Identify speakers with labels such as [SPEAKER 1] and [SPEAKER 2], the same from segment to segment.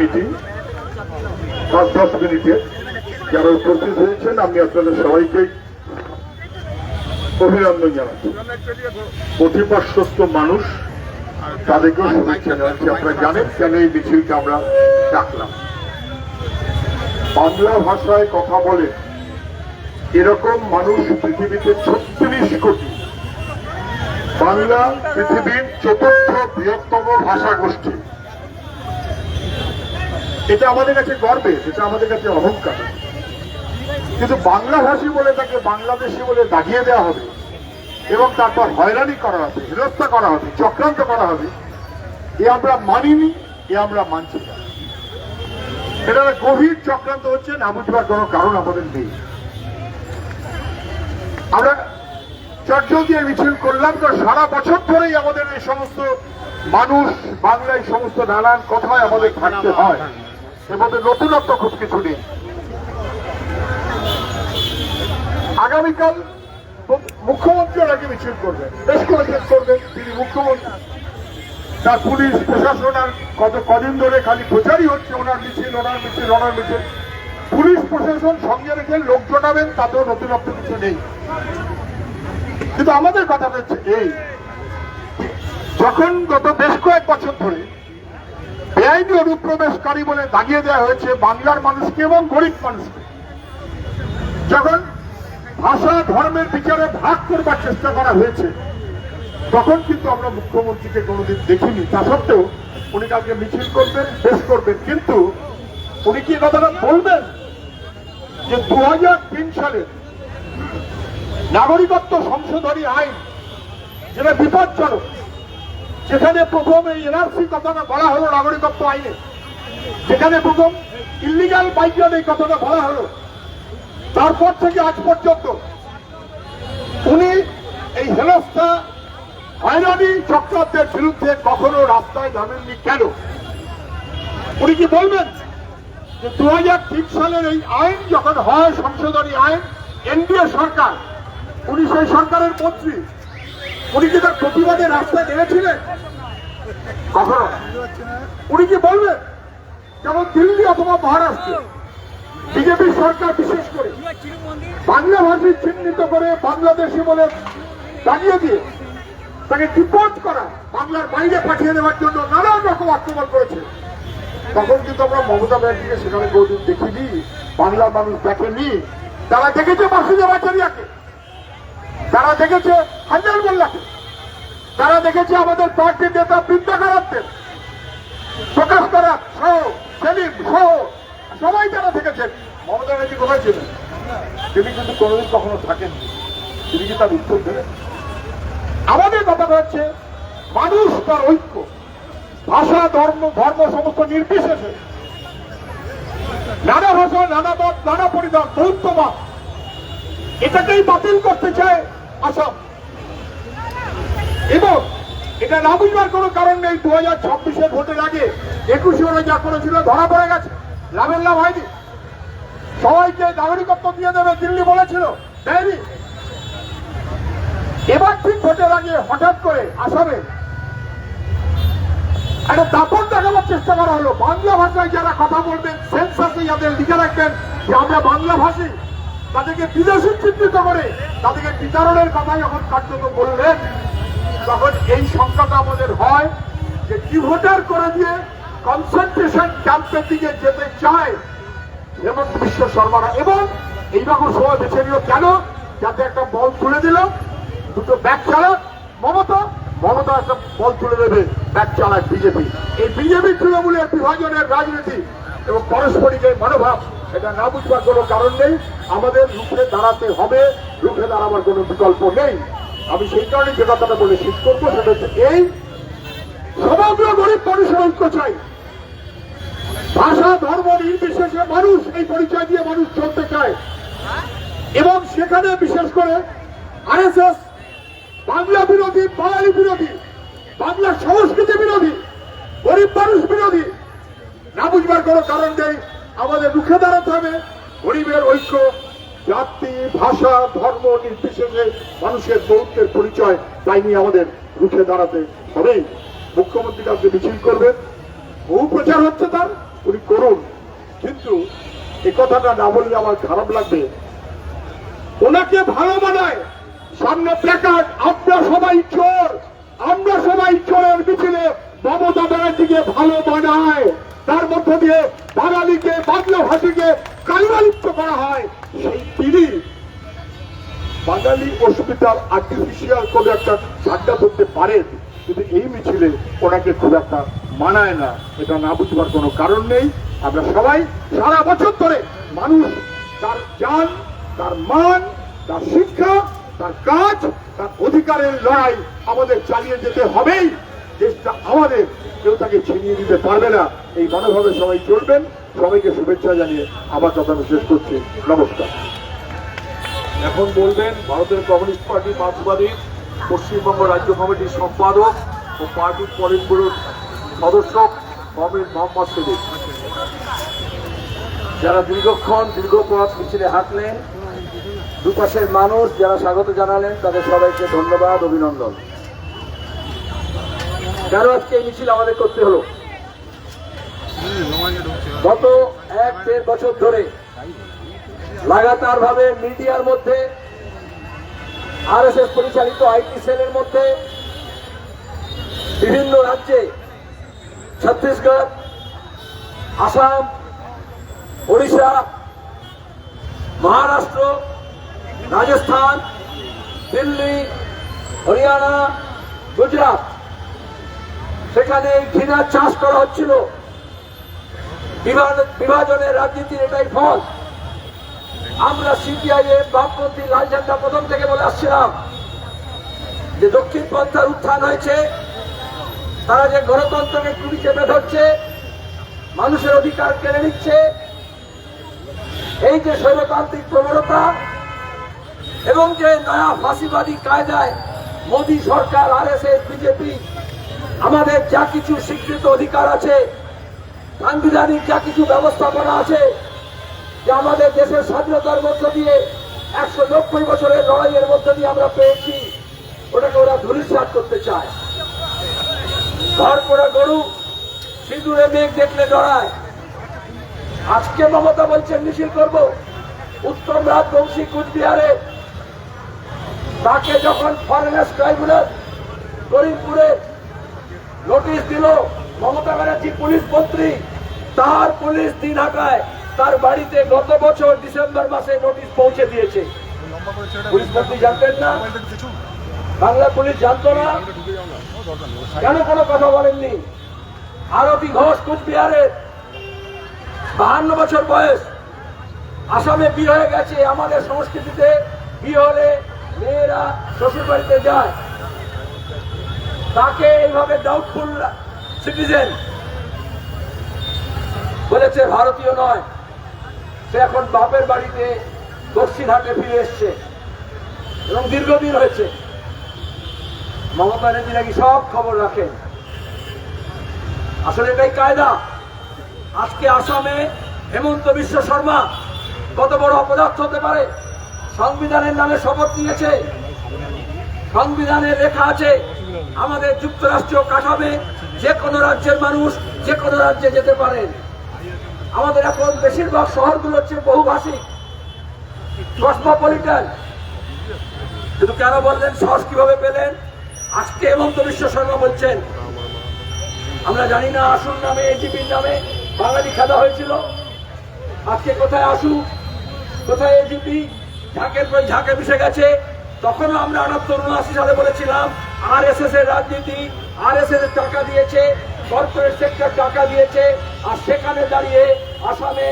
[SPEAKER 1] Meeting পাঁচ দশ মিনিটে যারা উপস্থিত হয়েছেন, আমি আপনাদের সবাইকে অভিনন্দন জানাচ্ছি। মানুষ তাদেরকেও শুভেচ্ছা জানাচ্ছি। আপনারা জানেন কেন এই মিছিলকে আমরা ডাকলাম? বাংলা ভাষায় কথা বলে এরকম মানুষ পৃথিবীতে ছত্রিশ কোটি। বাংলা পৃথিবীর চতুর্থ বৃহত্তম ভাষা গোষ্ঠী এটা আমাদের কাছে গর্বের এটা আমাদের কাছে অহংকার। কিন্তু বাংলা ভাষী বলে তাকে বাংলাদেশি বলে দাগিয়ে দেওয়া হবে, এবং তারপর হয়রানি করা হবে, হেনস্থা করা হবে, চক্রান্ত করা হবে, এ আমরা মানিনি, এ আমরা মানছি না। এটা গভীর চক্রান্ত হচ্ছে, না বুঝবার কোনো কারণ আমাদের নেই। আমরা চটজল দিয়ে মিছিল করলাম তো সারা বছর ধরেই আমাদের এই সমস্ত মানুষ, বাংলায় সমস্ত নানান কথায় আমাদের থাকতে হয়। এর মধ্যে নতুনত্ব খুব কিছু নেই। আগামীকাল মুখ্যমন্ত্রী আগে মিছিল করবেন। বেশ কয়েকজন করবেন তিনি মুখ্যমন্ত্রী। তার পুলিশ, প্রশাসন আর কত কদিন ধরে খালি প্রচারই হচ্ছে ওনার মিছিল ওনার মিছিল ওনার মিছিল। পুলিশ, প্রশাসন সঙ্গে রেখে লোক জোটাবেন, তাতেও নতুনত্ব কিছু নেই। কিন্তু আমাদের কথা হচ্ছে এই, যখন গত বেশ কয়েক বছর ধরে বেআইনি অনুপ্রবেশকারী বলে দাগিয়ে দেওয়া হয়েছে বাংলার মানুষকে এবং গরিব মানুষকে। যখন ভাষা, ধর্মের বিচারে ভাগ করবার চেষ্টা করা হয়েছে, তখন কিন্তু আমরা মুখ্যমন্ত্রীকে কোনোদিন দেখিনি। তা সত্ত্বেও উনি কালকে মিছিল করবেন বেশ করবেন, কিন্তু উনি কি কথাটা বলবেন? যে দু হাজার তিন সালে নাগরিকত্ব সংশোধনী আইন যেটা বিপজ্জনক যেখানে প্রথম এই এনআরসি কথাটা বলা হলো নাগরিকত্ব আইনে। যেখানে প্রথম ইলিগাল বাইকজন এই কথাটা বলা হলো। তারপর থেকে আজ পর্যন্ত উনি এই হেনস্থা, হয়রানি চক্রান্তের বিরুদ্ধে কখনো রাস্তায় নামেননি কেন? উনি কি বলবেন যে দু সালের এই আইন যখন হয় সংশোধনী আইন, এনডিএ সরকার, উনি সেই সরকারের মন্ত্রী। উনি কি তার প্রতিবাদে রাস্তায় নেমেছিলেন? কখনো। উনি কি বলবেন যেমন দিল্লি অথবা মহারাষ্ট্র। বিজেপি সরকার বিশেষ করে। বাংলা ভাষী চিহ্নিত করে বাংলাদেশি বলে দাঁড়িয়ে দিয়ে তাকে ডিপোর্ট করা, বাংলার বাইরে পাঠিয়ে দেওয়ার জন্য নানান রকম আক্রমণ করেছে। তখন কিন্তু আমরা মমতা ব্যানার্জিকে সেখানে কোনদিন দেখিনি। বাংলার মানুষ দেখেনি। তারা দেখেছে মাসুদা বাচারিয়াকে তারা দেখেছে হাজার মোল্লাকে তারা দেখেছে আমাদের পার্টির নেতা বৃন্দা কারাত্তের প্রকাশ করা সহ সেলিম সহ সবাই তারা দেখেছেন। মমতা ব্যানার্জি কোথায় ছিলেন? তিনি কিন্তু কোনোদিন কখনো থাকেননি। তিনি কি তার উত্তর দেবেন? আমাদের কথা হচ্ছে মানুষ তার ঐক্য। ভাষা, ধর্ম ধর্ম সমস্ত নির্বিশেষে। নানা ভাষা, নানা মত, নানা পরিধান বৌদ্ধমত এটাকেই বাতিল করতে চায় আসাম। এবং এটা না বুঝবার কোনো কারণ নেই দু হাজার ছাব্বিশের ভোটের আগে একুশে ওরা যা করেছিল ধরা পড়ে গেছে। লাভের লাভ হয়নি। সবাইকে নাগরিকত্ব দিয়ে দেবে, দিল্লি বলেছিল। দেয়নি। এবার ঠিক ভোটের আগে হঠাৎ করে আসামে একটা দাপট দেখাবার চেষ্টা করা হলো। বাংলা ভাষায় যারা কথা বলবেন, সেন্সাসে যাদের লিখে রাখবেন যে আমরা বাংলা ভাষী, তাদেরকে বিদেশি চিহ্নিত করে তাদেরকে বিতরণের কথা যখন কার্যত বললেন। তখন এই সংখ্যাটা আমাদের হয় যে কি ভোটার করে দিয়ে কনসেন্ট্রেশন ক্যাম্পের দিকে যেতে চায় হেমন্ত বিশ্ব শর্মারা এবং এইরকম সময় বেছে নিল কেন? যাতে একটা বল তুলে দিল, দুটো ব্যাগ চালাক মমতা মমতা একটা বল তুলে দেবে ব্যাগ চালাক বিজেপি। এই বিজেপি তৃণমূলের বিভাজনের রাজনীতি এবং পারস্পরিক এই মনোভাব, এটা না বুঝবার কোনো কারণ নেই। আমাদের রুখে দাঁড়াতে হবে, রুখে দাঁড়াবার কোনো বিকল্প নেই। আমি সেই কারণে যে কথাটা বলে শেষ করব, সেটা হচ্ছে এই সমগ্র গরিব মানুষের ঐক্য চাই। ভাষা, ধর্ম, নির্বিশেষে মানুষ এই পরিচয় দিয়ে মানুষ চলতে চায়। এবং সেখানে বিশেষ করে আরএসএস, বাংলা বিরোধী, বাঙালি বিরোধী, বাংলা সংস্কৃতি বিরোধী, গরিব মানুষ বিরোধী, না বুঝবার কোনো কারণ নেই। আমাদের রুখে দাঁড়াতে হবে গরিবের ঐক্য। জাতি, ভাষা, ধর্ম নির্বিশেষে মানুষের বৌদ্ধের পরিচয় তাই নিয়ে আমাদের রুখে দাঁড়াতে হবে মুখ্যমন্ত্রী কাছে মিছিল করবেন, বহু প্রচার হচ্ছে তার, উনি করুন। কিন্তু এ কথাটা না বললে আমার খারাপ লাগবে। ওনাকে ভালো বানায় সামনে প্ল্যাকার্ড, আমরা সবাই চোর। আমরা সবাই চোরের মিছিলে মমতা ব্যানার্জিকে ভালো বানায় তার মধ্য দিয়ে বাঙালিকে বাংলা ভাষীকে কালিমালিপ্ত করা হয় সেই তিনি বাঙালি অসুবিধার আর্টিফিশিয়াল কোনো একটা ঠান্ডা ধরতে পারেন কিন্তু এই মিছিলে ওনাকে খুব একটা মানায় না। এটা না বুঝবার কোনো কারণ নেই। আমরা সবাই সারা বছর ধরে মানুষ তার জ্ঞান, তার মান, তার শিক্ষা, তার কাজ, তার অধিকারের লড়াই আমাদের চালিয়ে যেতে হবেই। দেশটা আমাদের, কেউ তাকে ছিনিয়ে দিতে পারবে না। এই মনোভাবে সবাই চলবেন। সবাইকে শুভেচ্ছা জানিয়ে আমার কথা আমি শেষ করছি। নমস্কার।
[SPEAKER 2] এখন বলবেন ভারতের কমিউনিস্ট পার্টি মার্ক্সবাদী পশ্চিমবঙ্গ রাজ্য কমিটির সম্পাদক ও পার্টির পলিট ব্যুরোর সদস্য কমির মোহাম্মদ সিদ্দিক।
[SPEAKER 3] যারা দীর্ঘক্ষণ, দীর্ঘ পথ মিছিলে হাঁটলেন, দুপাশের মানুষ যারা স্বাগত জানালেন, তাদের সবাইকে ধন্যবাদ, অভিনন্দন। কেন আজকে এই মিছিল আমাদের করতে হলো? গত এক দেড় বছর ধরে লাগাতার ভাবে মিডিয়ার মধ্যে আর এস এস পরিচালিত আইটি সেলের মধ্যে বিভিন্ন রাজ্যে ছত্তিশগড়, আসাম, ওড়িশা, মহারাষ্ট্র, রাজস্থান, দিল্লি, হরিয়ানা, গুজরাট সেখানে ঘৃণার চাষ করা হচ্ছিল। বিভাজনের রাজনীতির এটাই ফল। আমরা সিপিআইএম, বামপন্থী, লাল ঝান্ডা প্রথম থেকে বলে আসছিলাম যে দক্ষিণ পন্থার উত্থান হয়েছে, তারা যে গণতন্ত্রকে কুড়ি চেপে ধরছে মানুষের অধিকার কেড়ে নিচ্ছে, এই যে স্বৈরতান্ত্রিক প্রবণতা এবং যে নয়া ফাঁসিবাদী কায়দায় মোদী সরকার আর এস এস বিজেপি আমাদের যা কিছু স্বীকৃত অধিকার আছে সাংবিধানিক যা কিছু ব্যবস্থাপনা আছে, যে আমাদের দেশের স্বাধীনতার মধ্য দিয়ে একশো নব্বই বছরের লড়াইয়ের মধ্য দিয়ে আমরা পেয়েছি, ওটাকে ওরা ধূলিসাৎ করতে চায়। ঘর পোড়া গরু, সিঁদুরে মেঘ দেখলে ডরায় আজকে মমতা বলছেন মিছিল করব। উত্তম রাজবংশী কুচবিহারে। তাকে যখন ফরেনার্স ট্রাইব্যুনাল, করিমপুরে নোটিশ দিল মমতা ব্যানার্জি পুলিশ মন্ত্রী। তার পুলিশ দিন হাটায় তার বাড়িতে গত বছর ডিসেম্বর মাসে নোটিশ পৌঁছে দিয়েছে। পুলিশ মন্ত্রী জানতেন না। বাংলা পুলিশ জানতো না। কেন কোনো কথা বলেননি? আরতি ঘোষ কুচবিহারের বাহান্ন বছর বয়স। আসামে বিয়ে হয়ে গেছে। আমাদের সংস্কৃতিতে বিয়ে হলে মেয়েরা শ্বশুর বাড়িতে যায়। তাকে এইভাবে ডাউটফুল সিটিজেন বলেছে, ভারতীয় নয়। সে এখন বাপের বাড়িতে দক্ষিণহাটে ফিরে এসছে এবং দীর্ঘদিন হয়েছে। মমতা ব্যানার্জি নাকি সব খবর রাখেন। আসলে এটাই কায়দা। আজকে আসামে হেমন্ত বিশ্ব শর্মা কত বড় অপদার্থ হতে পারে? সংবিধানের নামে শপথ নিয়েছে। সংবিধানে লেখা আছে আমাদের যুক্তরাষ্ট্রীয় কাঠামে, যে কোনো রাজ্যের মানুষ যে কোনো রাজ্যে যেতে পারেন আমাদের এখন বেশিরভাগ শহরগুলো হচ্ছে বহুভাষিক, কসমোপলিটন। কিন্তু কেন বললেন, সাহস কীভাবে পেলেন? আজকে হেমন্ত বিশ্ব শর্মা বলছেন, আমরা জানি না আসুন নামে এজিপির নামে বাঙালি খেলা হয়েছিল। আজকে কোথায় আসু কোথায় এজিপি ঝাঁকের পর ঝাঁকে মিশে গেছে, তখনও আমরা উনত্তর উনআশি সালে বলেছিলাম আর এস এস এর রাজনীতি আর এস এস এর টাকা দিয়েছে কর্পোরেট সেক্টর টাকা দিয়েছে, আর সেখানে দাঁড়িয়ে আসামে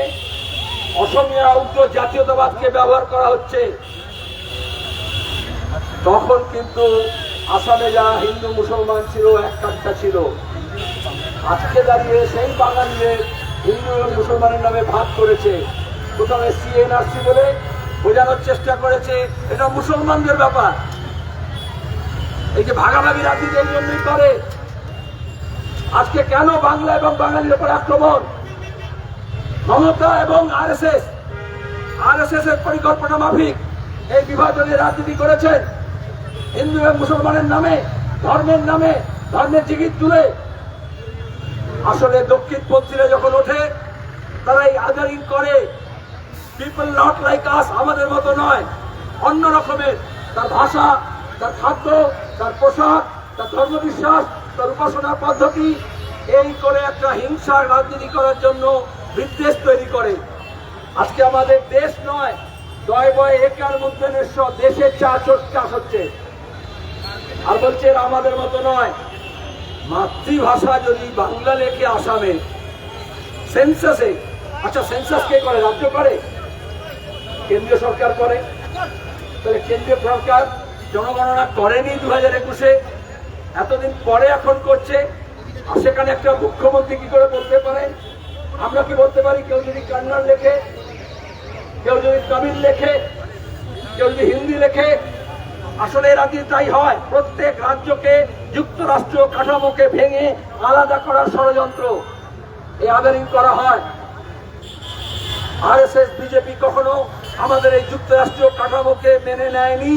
[SPEAKER 3] অসমীয়া উগ্র জাতীয়তাবাদকে ব্যবহার করা হচ্ছে। তখন কিন্তু আসামে যারা হিন্দু মুসলমান ছিল এক কাঠটা ছিল। আজকে দাঁড়িয়ে সেই বাঙালিদের হিন্দু এবং মুসলমানের নামে ভাগ করেছে। প্রথমে সিএনআরসি বলে বোঝানোর চেষ্টা করেছে, এটা মুসলমানদের ব্যাপার। এই যে ভাগাভাগি রাজনীতি এই জন্যই করে। আজকে কেন বাংলা এবং বাঙালির উপর আক্রমণ? মমতা এবং আরএসএস এস এর পরিকল্পনা মাফিক। এই বিভাজনের রাজনীতি করেছেন হিন্দু এবং মুসলমানের নামে, ধর্মের নামে, ধর্মের জিগির তুলে। আসলে দক্ষিণপন্থীরা যখন ওঠে তারা এই আদারিং করে। পিপল নট লাইক আস আমাদের মতো নয়। অন্য রকমের তার ভাষা তার খাদ্য, তার পোশাক, তার ধর্মবিশ্বাস, তার উপাসনার পদ্ধতি, এই করে একটা হিংসার রাজনীতি করার জন্য বিদ্বেষ তৈরি করে। আজকে আমাদের দেশ নয়, দয় বয় একার মধ্যে নেশ্ব দেশের চাষ চাষ হচ্ছে। আর বলছে আমাদের মতো নয়। মাতৃভাষা যদি বাংলা লেখে আসামে সেন্সাসে আচ্ছা সেন্সাস কে করে? রাজ্য করে? কেন্দ্রীয় সরকার করে? তাহলে কেন্দ্রীয় সরকার জনগণনা করেনি দু হাজার একুশে, এতদিন পরে এখন করছে। আর সেখানে একটা মুখ্যমন্ত্রী কি করে বলতে পারে? আমরা কি বলতে পারি? কেউ যদি কন্নড় লেখে, কেউ যদি তামিল লেখে, কেউ যদি হিন্দি লেখে, আসলে আগে তাই হয়। প্রত্যেক রাজ্যকে যুক্তরাষ্ট্র কাঠামোকে ভেঙে আলাদা করার ষড়যন্ত্র এই আদারিং করা হয়। আরএসএস বিজেপি কখনো আমাদের এই যুক্তরাষ্ট্রীয় কাঠামোকে মেনে নেয়নি।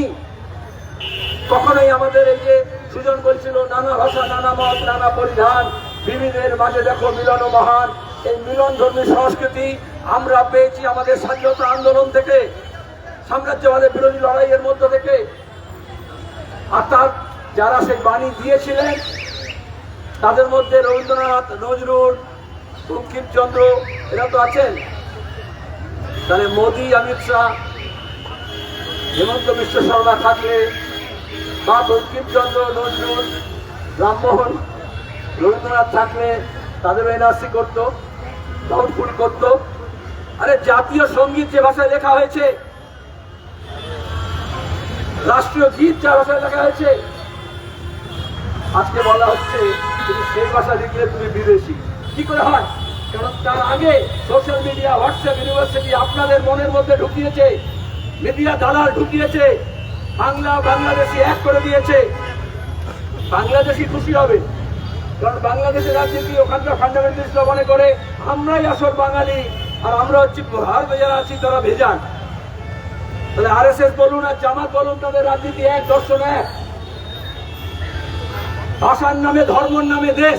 [SPEAKER 3] কখনোই আমাদের এই যে সুজন বলছিল, নানা ভাষা, নানা মত, নানা পরিধান। বিবিধের মাঝে দেখো মিলন মহান। এই মিলন ধর্মী সংস্কৃতি আমরা পেয়েছি আমাদের স্বাধীনতা আন্দোলন থেকে, সাম্রাজ্যবাদের বিরোধী লড়াইয়ের মধ্য থেকে। আর তার যারা সেই বাণী দিয়েছিলেন, তাদের মধ্যে রবীন্দ্রনাথ, নজরুল, বঙ্কিমচন্দ্র, এরা তো আছেন। তাহলে মোদী, অমিত শাহ, হেমন্ত বিশ্ব শর্মা থাকলে বা বঙ্কিমচন্দ্র নজরুল, রামমোহন, রবীন্দ্রনাথ থাকলে তাদের এনআরসি করতো ডাউটফুল করতো। আরে জাতীয় সংগীত যে ভাষায় লেখা হয়েছে, রাষ্ট্রীয় গীত যা ভাষায় লেখা হয়েছে, আজকে বলা হচ্ছে তুমি সেই ভাষা লিখলে তুমি বিদেশি। কি করে হয়? কারণ তার আগে সোশ্যাল মিডিয়া, হোয়াটসঅ্যাপ, ইউনিভার্সিটি আপনাদের মনের মধ্যে ঢুকিয়েছে, মিডিয়া দালাল ঢুকিয়েছে। বাংলা বাংলাদেশি এক করে দিয়েছে। বাংলাদেশি খুশি হবে। কারণ বাংলাদেশের রাজনীতি ওখানকার ফান্ডামেন্টালিস্টরা মনে করে, আমরাই আসল বাঙালি, আর আমরা হচ্ছি ভারতে যারা আছি, তারা ভেজান তাহলে আর এস এস বলুন আর জামাত বলুন, তাদের রাজনীতি এক, দর্শন এক। ভাষার নামে, ধর্মর নামে দেশ।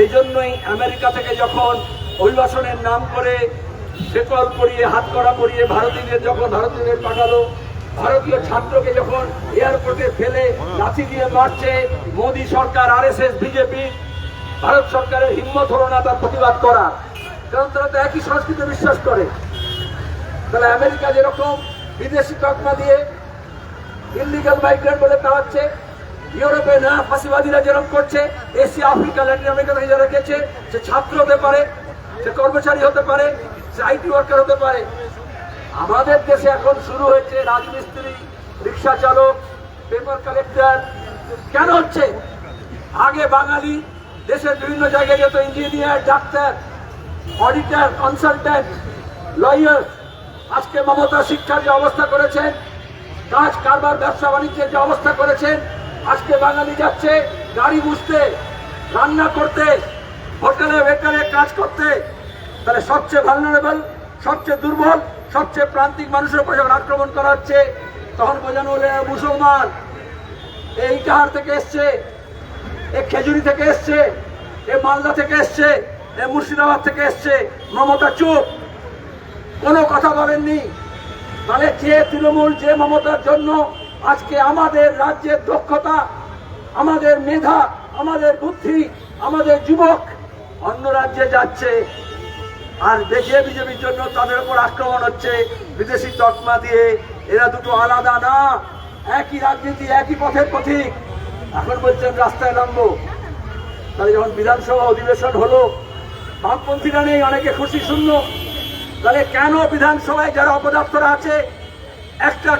[SPEAKER 3] এই জন্যই আমেরিকা থেকে যখন অভিবাসনের নাম করে শেকল পরিয়ে, হাত করা পরিয়ে ভারতীয়দের যখন ভারতীয়দের পাঠালো, ভারতীয় ছাত্রকে যখন এয়ারপোর্টে ফেলে লাঠি দিয়ে মারছে, মোদী সরকার, আরএসএস, বিজেপি, ভারত সরকারের হিম্মত হলো না তার প্রতিবাদ করার। কারণ তারা তো একই সংস্কৃতি বিশ্বাস করে। তাহলে আমেরিকা যেরকম বিদেশি তকমা দিয়ে ইলিগাল মাইগ্রেন্ট বলে তাড়াচ্ছে ইউরোপে না, ফাঁসিবাদীরা যেরকম করছে, এশিয়া, আফ্রিকা, ল্যাটিন আমেরিকা থেকে যারা গেছে, সে ছাত্র হতে পারে, সে কর্মচারী হতে পারে সে আইটি ওয়ার্কার হতে পারে। আমাদের দেশে এখন শুরু হয়েছে রাজমিস্ত্রি, রিক্সা চালক পেপার কালেক্টর কেন হচ্ছে? আগে বাঙালি, দেশের বিভিন্ন জায়গায় যেত engineer doctor auditor consultant lawyer আজকে মমতা শিক্ষার যে অবস্থা করেছেন, কাজ, কারবার, ব্যবসা, বাণিজ্যের যে অবস্থা করেছেন, আজকে বাঙালি যাচ্ছে গাড়ি বুঝতে রান্না করতে, হোটেলে ওয়েটারে কাজ করতে। তাহলে সবচেয়ে ভালনারেবল সবচেয়ে দুর্বল, সবচেয়ে প্রান্তিক মানুষের উপর যখন আক্রমণ করা হচ্ছে, তখন বোঝানো হলে মুসলমান। এই ইটাহার থেকে এসছে? এ খেজুরি থেকে এসছে? এ মালদা থেকে এসছে? এ মুর্শিদাবাদ থেকে এসছে? মমতা চুপ। কোনো কথা বলেননি। তাহলে যে তৃণমূল, যে মমতার জন্য আজকে আমাদের রাজ্যের দক্ষতা, আমাদের মেধা, আমাদের বুদ্ধি, আমাদের যুবক অন্য রাজ্যে যাচ্ছে। আর দেশে বিজেপির জন্য তাদের উপর আক্রমণ হচ্ছে। বিদেশি তকমা দিয়ে এরা দুটো আলাদা না, একই রাজনীতি, একই পথের পথিক এখন বলছেন, রাস্তায় নামবো। তাহলে যখন বিধানসভা অধিবেশন হলো, বামপন্থীরা নেই, অনেকে খুশি শূন্য। তাহলে কেন বিধানসভায় যারা অপদার্থরা আছে, একটা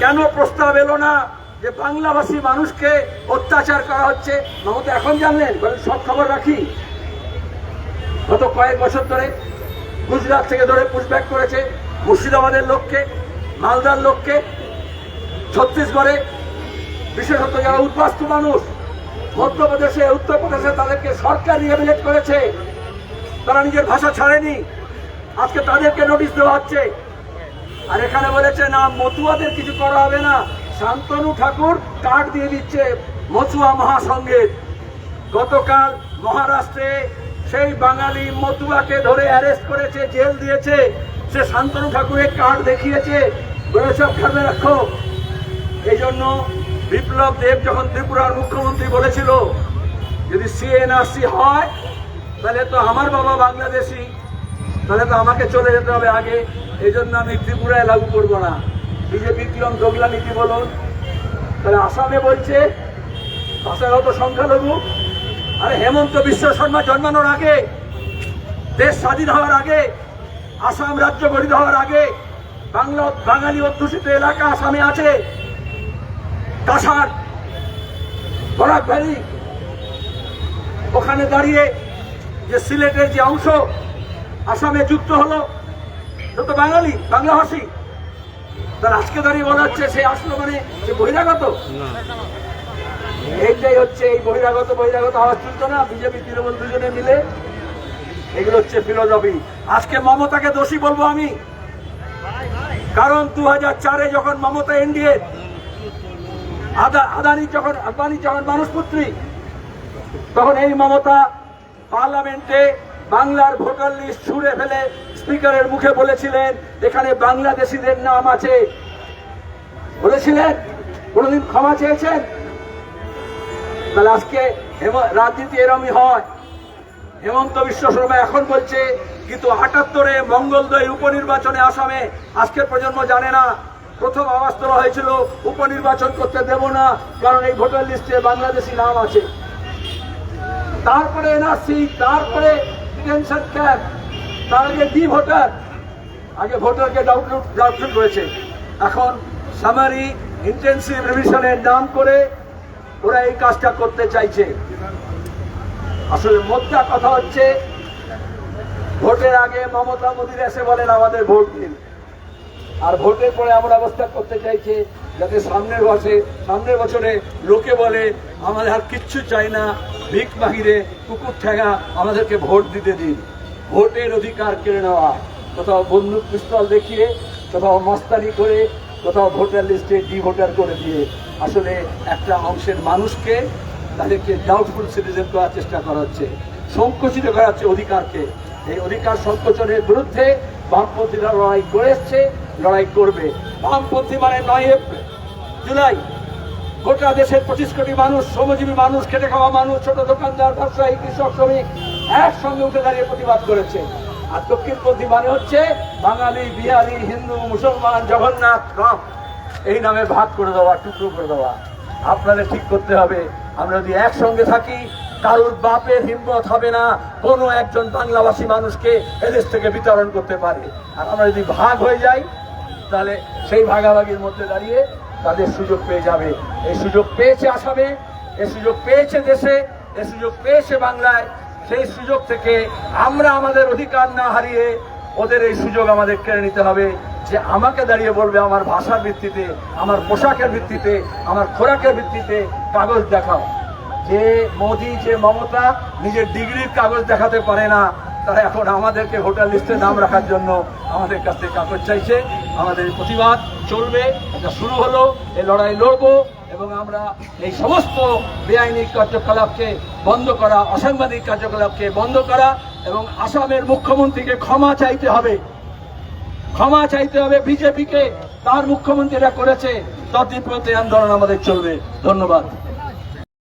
[SPEAKER 3] কেন প্রস্তাব এলো না যে বাংলাভাষী মানুষকে অত্যাচার করা হচ্ছে? মমতা এখন জানলেন সব খবর রাখি। গত কয়েক বছর ধরে গুজরাট থেকে ধরে পুশব্যাক করেছে, মুর্শিদাবাদের লোককে, মালদার লোককে, ছত্তিশগড়ে। বিশেষত যারা উদ্বাস্তু মানুষ, মধ্যপ্রদেশে, উত্তরপ্রদেশে তাদেরকে সরকার রিহেবিলেট করেছে। তারা নিজের ভাষা ছাড়েনি। আজকে তাদেরকে নোটিশ দেওয়া হচ্ছে। আর এখানে বলেছে, না, মতুয়াদের কিছু করা হবে না। শান্তনু ঠাকুর কার্ড দিয়ে দিচ্ছে মতুয়া মহাসংঘের। গতকাল মহারাষ্ট্রে সেই বাঙালি মতুয়াকে ধরে অ্যারেস্ট করেছে, জেল দিয়েছে। সে শান্তনু ঠাকুরের কার্ড দেখিয়েছে। সব খাবে রাখো। এই জন্য বিপ্লব দেব যখন ত্রিপুরার মুখ্যমন্ত্রী বলেছিল, যদি সিএনআরসি হয়, তাহলে তো আমার বাবা বাংলাদেশি, তাহলে তো আমাকে চলে যেতে হবে আগে। এই জন্য আমি ত্রিপুরায় লাগু করব না। বিজেপি কিরম দোগলা নীতি বলুন। তাহলে আসামে বলছে ভাষাগত সংখ্যালঘু আরে হেমন্ত বিশ্ব শর্মা জন্মানোর আগে, দেশ স্বাধীন হওয়ার আগে, আসাম রাজ্য গঠিত হওয়ার আগে, বাংলা, বাঙালি অধ্যুষিত এলাকা আসামে আছে কাছাড়, বরাক ভ্যালি। ওখানে দাঁড়িয়ে যে সিলেটের যে অংশ, আসামে যুক্ত হলো, সে তো বাঙালি বাংলাভাষী তার আজকে দাঁড়িয়ে বলা হচ্ছে সে আসলো মানে সে বহিরাগত? এইটাই হচ্ছে এই বহিরাগত বহিরাগত হওয়ার তুলতো না, বিজেপি, তৃণমূল দুজনে মিলে এগুলো হচ্ছে ফিলোসফি আজকে মমতাকে দোষী বলব আমি। কারণ দু চারে যখন মমতা এনডিএ আদানি যখন আদানি যখন মানুষপুত্রী, তখন এই মমতা পার্লামেন্টে বাংলার ভোটার লিস্ট ছুঁড়ে ফেলে স্পিকারের মুখে বলেছিলেন, এখানে বাংলাদেশিদের নাম আছে। বলেছিলেন? কোনোদিন ক্ষমা চেয়েছেন? তাহলে আজকে রাজনীতি এরমই হয়। হেমন্ত বিশ্ব শর্মা এখন বলছে কিন্তু আটাত্তরে মঙ্গলদৈ উপনির্বাচনে আসামে, আজকের প্রজন্ম জানে না। প্রথম আওয়াজ তোলা হয়েছিল, উপনির্বাচন করতে দেব না, কারণ এই ভোটার লিস্টে বাংলাদেশি নাম আছে। তারপরে এনআরসি, তারপরে ক্যাম্প তার আগে ডি ভোটার। আগে ভোটারকে ডাউটলুট ডাউটলুট রয়েছে। এখন সামারি ইন্টেন্সিভ রিভিশনের নাম করে ওরা এই কাজটা করতে চাইছে। আসলে মোদ্দা কথা হচ্ছে, ভোটের আগে মমতা মোদীর এসে বলেন আমাদের ভোট দিন। আর ভোটের পরে এমন অবস্থা করতে চাইছে যাতে সামনের বছরে সামনের বছরে লোকে বলে, আমাদের আর কিচ্ছু চাই না, ভিক বাহিরে কুকুর ঠেঙা আমাদেরকে ভোট দিতে দিন। ভোটের অধিকার কেড়ে নেওয়া। কোথাও বন্দুক পিস্তল দেখিয়ে, কোথাও মস্তানি করে, কোথাও ভোটার লিস্টে ডি ভোটার করে দিয়ে আসলে একটা অংশের মানুষকে তাদেরকে ডাউটফুল সিটিজেন করার চেষ্টা করা হচ্ছে, সংকুচিত করা হচ্ছে অধিকারকে। এই অধিকার সংকোচনের বিরুদ্ধে বামপন্থীরা লড়াই করে এসছে, লড়াই করবে। বামপন্থী মানে নয় এপ্রিল জুলাই গোটা দেশের পঁচিশ কোটি মানুষ, শ্রমজীবী মানুষ, খেটে খাওয়া মানুষ, ছোট দোকানদার, ব্যবসায়ী, কৃষক, শ্রমিক একসঙ্গে উঠে দাঁড়িয়ে প্রতিবাদ করেছে। আর দক্ষিণপন্থী মানে হচ্ছে বাঙালি, বিহারি, হিন্দু, মুসলমান, জগন্নাথ, রাম। এই নামে ভাগ করে দেওয়া, টুকরো করে দেওয়া। আপনাদের ঠিক করতে হবে। আমরা যদি একসঙ্গে থাকি, কারোর বাপের হিম্মত হবে না কোনো একজন বাংলাভাষী মানুষকে এদেশ থেকে বিতরণ করতে পারে। আর আমরা যদি ভাগ হয়ে যাই, তাহলে সেই ভাগাভাগির মধ্যে দাঁড়িয়ে তাদের সুযোগ পেয়ে যাবে। এই সুযোগ পেয়েছে আসামে, এই সুযোগ পেয়েছে দেশে, এই সুযোগ পেয়েছে বাংলায়। সেই সুযোগ থেকে আমরা আমাদের অধিকার না হারিয়ে ওদের এই সুযোগ আমাদের কেড়ে নিতে হবে। যে আমাকে দাঁড়িয়ে বলবে আমার ভাষার ভিত্তিতে, আমার পোশাকের ভিত্তিতে, আমার খোরাকের ভিত্তিতে কাগজ দেখাও। যে মোদি, যে মমতা নিজের ডিগ্রির কাগজ দেখাতে পারে না, তারা এখন আমাদেরকে ভোটার লিস্টে নাম রাখার জন্য আমাদের কাছ থেকে কাগজ চাইছে। আমাদের প্রতিবাদ চলবে, এটা শুরু হলো, এই লড়াই লড়বো এবং আমরা এই সমস্ত বেআইনি কার্যকলাপকে বন্ধ করা, অসাংবাদিক কার্যকলাপকে বন্ধ করা এবং আসামের মুখ্যমন্ত্রীকে ক্ষমা চাইতে হবে। ক্ষমা চাইতে হবে বিজেপিকে। তার মুখ্যমন্ত্রীরা করেছে। তদ্বিপ্রতি আন্দোলন আমাদের চলবে। ধন্যবাদ।